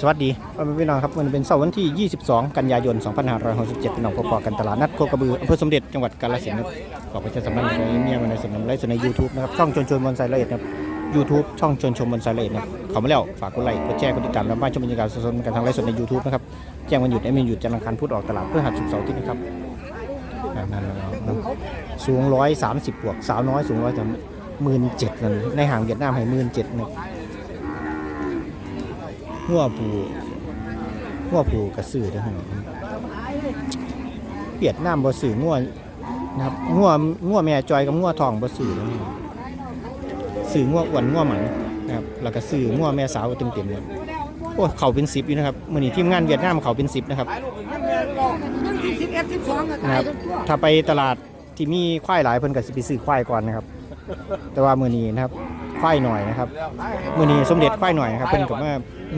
สวัสดีพ่อแม่พี่น้องครับมันเป็นเสาร์วันที่ 22 กันยายน 2567พี่น้องพบกันตลาดนัดโคกระบืออำเภอสมเด็จจังหวัดกาฬสินธุ์ครับขอประชาสัมพันธ์ในเมียมันในสนามไลฟ์สดใน YouTube นะครับช่องชวนชวนบนไซละเอียดนะครับ YouTube ช่องชวนชมบนไซละเอียดนะครับเขามาแล้วฝากกดไลค์กดแชร์กดติดตามและบ้านชมบรรยากาศสดๆกันทางไลฟ์สดใน YouTube นะครับแจ้งวันหยุดไอ้มีหยุดจันทร์อังคารพุธออกตลาดเพื่อหัดสุกเสาร์ที่นะครับนั่นๆๆสูง130บวกสาวน้อยสูงร้อยจะหมื่นเจ็ดนั่นในห่างเวียดนามให้หมื่นเจ็ดนะ หัวผูหัวผูกระสือเด้อครับเวียดนามบ่ซื้องัวนะครับงัวงัวแม่จอยกับงัวทองบ่ซื้อเด้อครับซื้องัวอ้วนงัวหมันนะครับแล้วก็ซื้องัวแม่สาวเต็มๆเลยโอ้เขาเป็น10อยู่นะครับมื้อนี้ทีมงานเวียดนามเขาเป็น10นะครับนะครับ ถ้าไปตลาดที่มีควายหลายเพิ่นก็สิไปซื้อควายก่อนนะครับ แต่ว่ามื้อนี้นะครับ ควายหน่อยนะครับมื่อนี้สมเด็จควายหน่อยนะครับเป็นกับว่า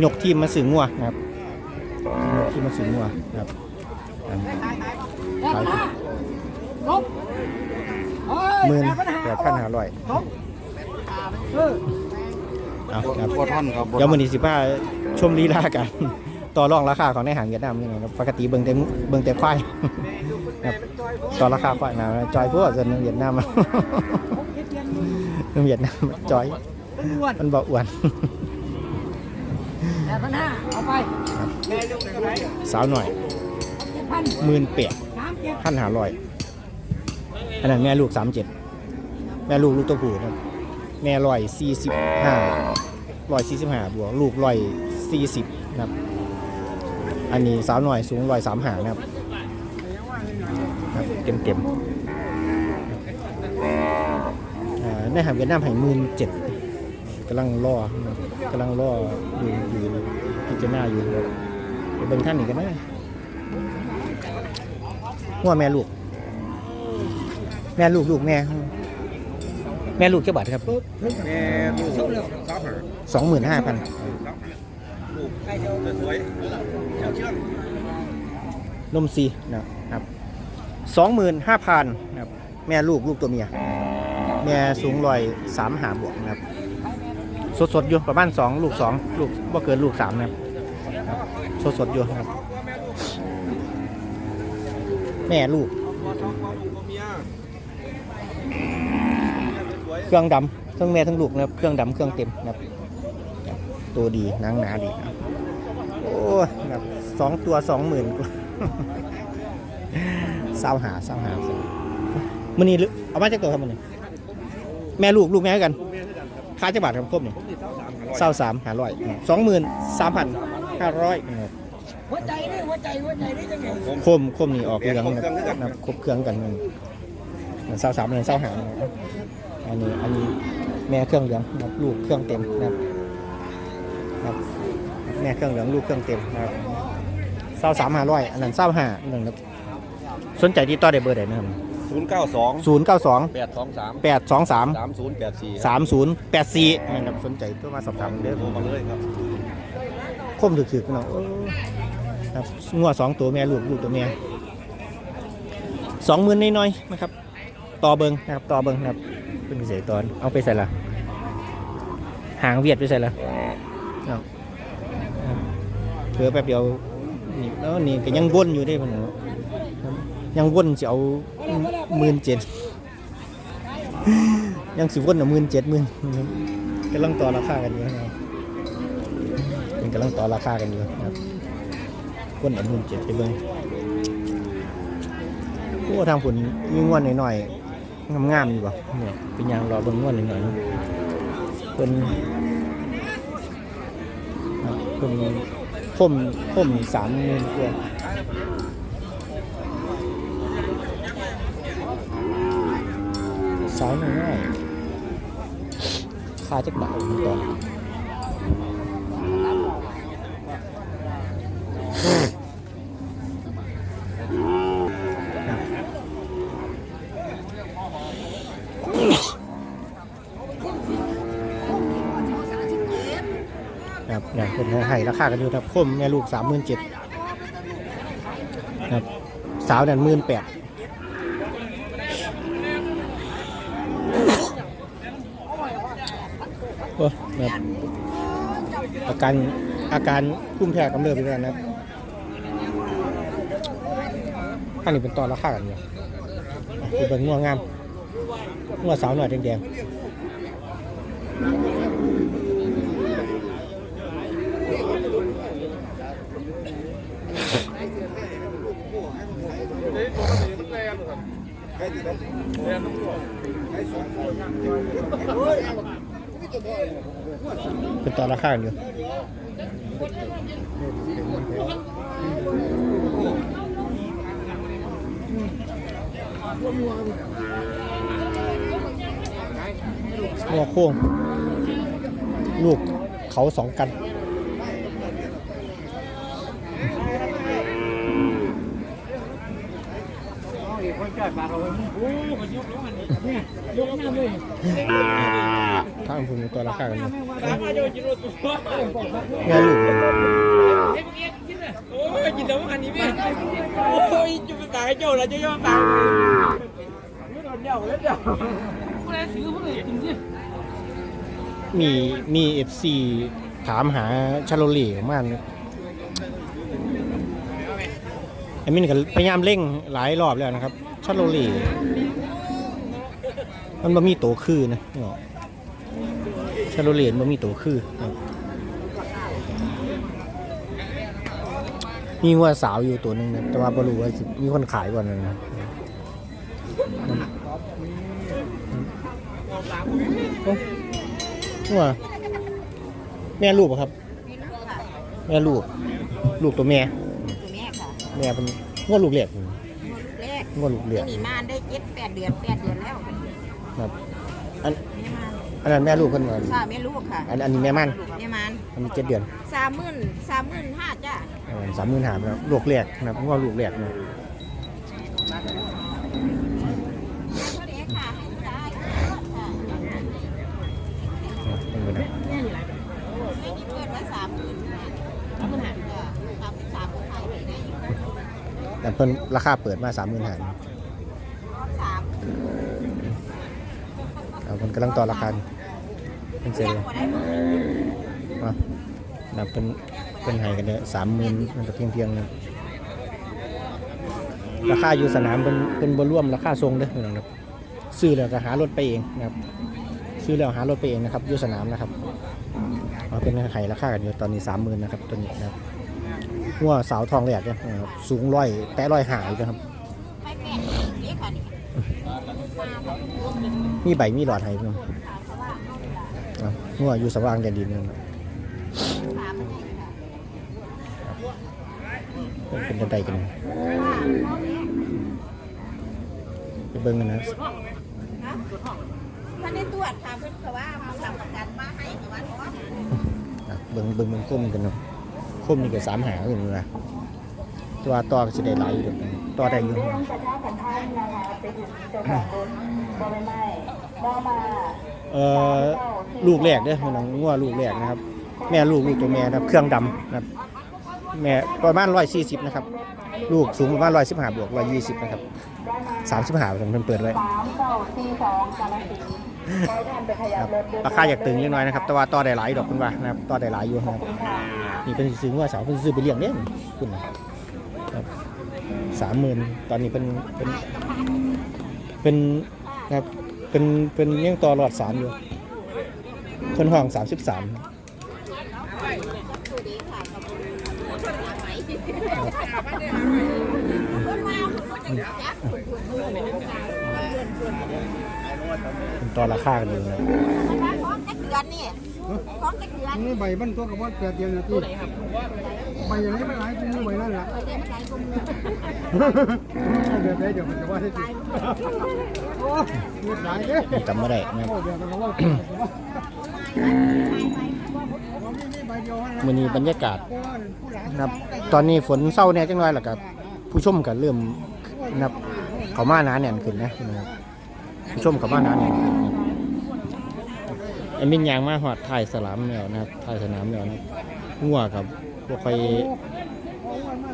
ยกทีมมาสื่องัวนะครับยกทีมมาสื่องัวนะครับอันขายหมื่นแปดพันห้าร้อยเอาครับบท่อนครับเดี๋ยวมื่อนี้สิบ้าชมลีลากันต่อรองราคาของในหางเวียดนามนี่นะครับปกติเบิ่งแต่เบิ่งแต่ควายครับต่อราคาควายมาจอยพวกจนเวียดนาม เวียดนามจอย มันบอกอ้วนแปดพันห้าเอาไปสาวหน่อยพันหมื่นเปียสามเจ็ดพันหาร้อยอันนั้นแม่ลูกสามเจ็ดแม่ลูกลูกตัวผู้ครับ แม่ร้อยสี่สิบห้าร้อยสี่สิบห้าบวกลูกร้อยสี่สิบนะครับ อันนี้สาวหน่อยสูงร้อยสามหานะครับครับเต็มเต็มๆอ่า ในหางเวียดนามห้หมื่นเจ็ดกำลังรอกำลังรออยู่อยู่พิจารณาอยู่ไปเบิ่งท่านอีกกันนะหัวแม่ลูก แม่ลูกลูกแม่แม่ลูกเจ้าบัตรครับแม่ลูกสองหมื่นห้าพันนมซีนะครับสองหมื่นห้าพันครับแม่ลูกลูกตัวเมีย แม่สูงรอยสามหาบวกนะครับ สดสดๆอยู่ประมาณสองลูกสองลูกว่าเกินลูกสามนะครับสดสดอยู่ครับ แม่ลูก เครื่องดำทั้งแม่ทั้งลูกนะครับเครื่องดำเครื่องเต็มนะครับ ตัวดีหนังหนาดีนะครับโอ้ยนะครับสองตัวสองหมื่นกว่าเศร้าหาเศร้าหามันนี่เอามาจากตัวครับมันนี่ แม่ลูกลูกแม่กันค่าจักบาทครับครบนี่เศร้าสามหาร้อยสองหมื่นสามพันห้าร้อยหัวใจนี่หัวใจหัวใจนี่ยังไงคมคมนี่ออกเหลืองนะครับนะครับครบเครื่องกันมันเศร้าสามเลยเศร้าหานะครับอันนี้อันนี้แม่เครื่องเหลืองนะครับลูกเครื่องเต็มนะครับครับแม่เครื่องเหลืองลูกเครื่องเต็มนะครับเศร้าสามหาร้อยอันนั้นเศร้าหาหนึ่งครับสนใจที่ต่อได้เบอร์ไหนนะครับ ศูนย์เก้าสองศูนย์เก้าสองแปดสองสามแปดสองสามสามศูนย์แปดสี่สามศูนย์แปดสี่นะครับสนใจก็มาสอบถามเด้อโทรมาเลยครับคมถึกๆเนาะเออครับงัวสองตัวแม่ลูกลูกตัวแม่สองหมื่นน้อยๆนะครับ ต่อเบิงนะครับต่อเบิงนะครับเป็นพิเศษตอนเอาไปใส่ละหางเวียดไปใส่ละเอาเอาเพื่อแป๊บเดียวนี่แล้วนี่ก็ยังวนอยู่ได้ผมครับ ยังวนจะเอาหมื่นเจ็ดยังสิวนอะหมื่นเจ็ดหมื่นกำลังต่อราคากันอยู่นะครับมันกำลังต่อราคากันอยู่นะครับวนอะหมื่นเจ็ดไปเบิ่งโอ้ทางผลมีงวนหน่อยๆงามๆอยู่ป่ะเนี่ยเป็นยางรอเบิ่งงวนหน่อยๆเป็นเป็นพ่มพ่มสามหมื่นกว่า สาวน้อยค่าจักบาทมันต่อครับอย่างเป็นให้ราคากันอยู่ครับคมแม่ลูกสามหมื่นเจ็ดครับ สาวนั่นหมื่นแปด อ้แบบประกันอาการคุ้มแพ้กำเริบไปแล้วนะอันนี้เป็นตอนราคากันอยู่คือเป็นงัวงามงัวสาวหน่อยแดงๆ เป็นตอนราคางอยู่หัวโค้งลูกเขาสองกัน ยกน้ำเลยถ้าอันพูนตัวราคากันอยู่แม่ลูกโอ้ยกินแล้วอันนี้แม่โอ้ยจุดตายเจ้าล้วจะย่อตายไม่โดนเดี่ยวแล้วเดี่ยวผู้ใดซื้อผู้ใดกินสิมีมีเอฟซีถามหาชาโลเล่มากเลยไอ้มินก็พยายามเร่งหลายรอบแล้วนะครับ ชาโลเล่มันบ่มีโตคือนะนี่หรอชาโลเล่มันบ่มีโตคือนะครับมีวัวสาวอยู่ตัวหนึ่งนะแต่ว่าบ่รู้ว่าสิมีคนขายบ่นั่นนะโอ้วัวแม่ลูกปะครับ แม่ลูก ลูกตัวแม่ ตัวแม่ค่ะ แม่เป็นงัวลูกเล็กแรก งัวลูกเล็กหนีมาได้เจ็ดแปดเดือนแปดเดือนแล้วครับ อันแม่มันอันนั้นแม่ลูกเพิ่นว่าค่ะแม่ลูกค่ะอันอันนี้แม่มันแม่มันอันนี้เจ็ดเดือนสามหมื่นสามหมื่นห้าจ้ะสามหมื่นหาแล้วลูกเล็กนะครับงัวลูกเล็กนะ เท่าไหร่ค่ะให้ได้ค่ะ เป็นไปได้ ไม่มีเปิดไว้สามหมื่นสามหมื่นห้าจ้ะสามสามคนไทยไปได้อยู่ แต่เพิ่นราคาเปิดมาสามหมื่นหาสามเอาเพิ่นกำลังต่อราคาอยู่เป็นเซลยังล์บ่ได้หมื่นอะนับเป็นเป็นให้กันเนี่ยสามหมื่นมันก็เพียงเพียงๆนึงราคาอยู่สนามเป็นเป็นบร่วมราคาทรงเด้อพี่น้องครับซื้อแล้วก็หารถไปเองนะครับ ซื้อแล้วหารถไปเองนะครับอยู่สนามนะครับเอาเป็นไข่ราคากันอยู่ตอนนี้สามหมื่นนะครับตัวนี้นะครับ หัวสาวทองแหลกเนี่ยนะครับสูงร้อยแต่ร้อยหายนะครับให้แปดเด็กค่ะนี่มีใบมีหลอดให้พี่น้องอะหัวอยู่สว่างแดนดินนะครับสามหมื่นค่ะเป็นเป็นใดกันไปเบิ่งกันนะฮะท่านได้ตรวจค่ะเพื่อนเขาว่ามาทำประกันมาให้กับว่าท้องอะเบิ่งเบิ่งเบิ่งคมกันเนาะค มนี่ก็สามหาอยู่นี่นะตัวต่อก็สิได้หลายอยู่เดอกต่อได้อยู่เอ่อลูกแรกเด้อพี่น้องงัวลูกแรกนะครับ แม่ลูกลูกตัวแม่นะครับ เครื่องดำนะครับ แม่ประมาณ140นะครับ ลูกสูงประมาณ115บวก120นะครับ35ผมเพิ่นเปิดไว้ครับราคาอยากตึงนิดหน่อยนะครับ แต่ว่าต่อได้หลายดอกคุณว่านะครับ ต่อได้หลายอยู่นะครับ นี่เป็นซื้อว่าสาวเป็นซื้อไปเลี้ยงเนี่ยคุณนะครับสามหมื่นตอนนี้เป็นเป็นเป็นนะครับเป็นเป็นยังต่อหลอดสามอยู่คนห้องสามสิบสามดูดีค่ะกับคนไหมคนมาคนจะจับคนคนคนคนคนต่อราคากันอยู่นะมันมาพร้อมจะเดือนนี่ พร้อมจะเดือนนี่ใบมันตัวกับว่าแปดเดือนนะที่ใบอย่างนี้มันหลายจริงใบนั่นแหละเดี๋ยวมันไหลกลมเดือนไหนเดี๋ยวมันจะว่าให้จริงโอ้เดือนไหนเด้จำไม่ได้นะครับโอ้เดือนมันก็ว่าใบเดียวนะมือนี้บรรยากาศนะครับ ตอนนี้ฝนเศร้าเนี่ยจังน้อยแล้วกับผู้ชมก็เริ่มนะครับเขามาหนาแน่นขึ้นนะนะครับผู้ชมเขามาหนาแน่นขึ้นนะครับไอ้มินยางมาหอดถ่ายสนามแมวนะครับถ่ายสนามแมวนะครับงัวกับพวกใคร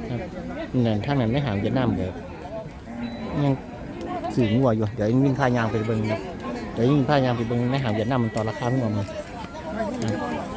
นะครับนั่นทางนั้นไม่ห่างเวียดนามเลยยังสื่องัวอยู่ เดี๋ยวมินพายางไปเบิ้งเดี๋ยวมินพายางไปเบิ้งในห่างเวียดนามมันต่อราคาหัวมันนะครับ